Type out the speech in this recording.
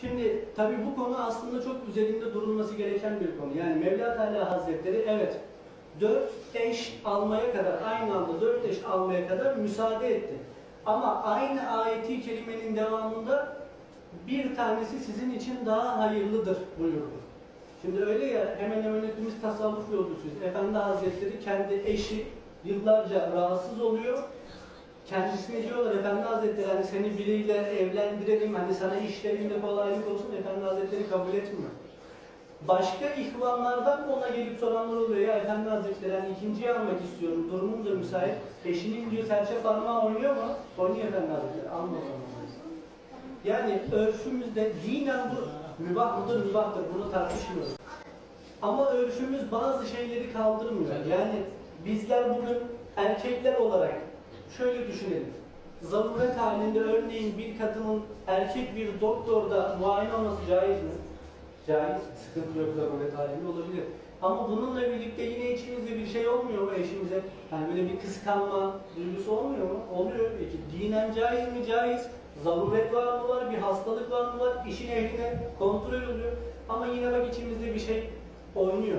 Şimdi tabii bu konu aslında çok üzerinde durulması gereken bir konu. Yani Mevla Teala Hazretleri evet dört eş almaya kadar aynı anda dört eş almaya kadar müsaade etti. Ama aynı ayeti kerimenin devamında bir tanesi sizin için daha hayırlıdır buyurdu. Şimdi öyle ya hemen hemen hepimiz tasavvuf yolcusuyuz. Efendi Hazretleri kendi eşi yıllarca rahatsız oluyor. Kendisine diyorlar Efendi Hazretleri hani seni biriyle evlendirelim hani sana işlerinde kolaylık olsun Efendi Hazretleri kabul etmiyor. Başka ihvanlardan ona gelip soranlar oluyor ya Efendi Hazretleri hani ikinciyi almak istiyorum durumum da müsait. Eşinin diyor serçe parmağı oynuyor mu? Oynuyor Efendi Hazretleri alma. Yani örfümüzde dinen bu mübah mıdır mübahtır bunu tartışmıyoruz. Ama örfümüz bazı şeyleri kaldırmıyor. Yani bizler bugün erkekler olarak şöyle düşünelim. Zaruret halinde örneğin bir kadının erkek bir doktorda muayene olması caiz mi? Caiz. Sıkıntı yok zaruret halinde olabilir. Ama bununla birlikte yine içimizde bir şey olmuyor mu eşimize? Yani böyle bir kıskanma duygusu olmuyor mu? Oluyor. Peki dinen caiz mi? Caiz. Zaruret var mı var? Bir hastalık var mı var? İşin ehline kontrol oluyor. Ama yine bak içimizde bir şey oynuyor.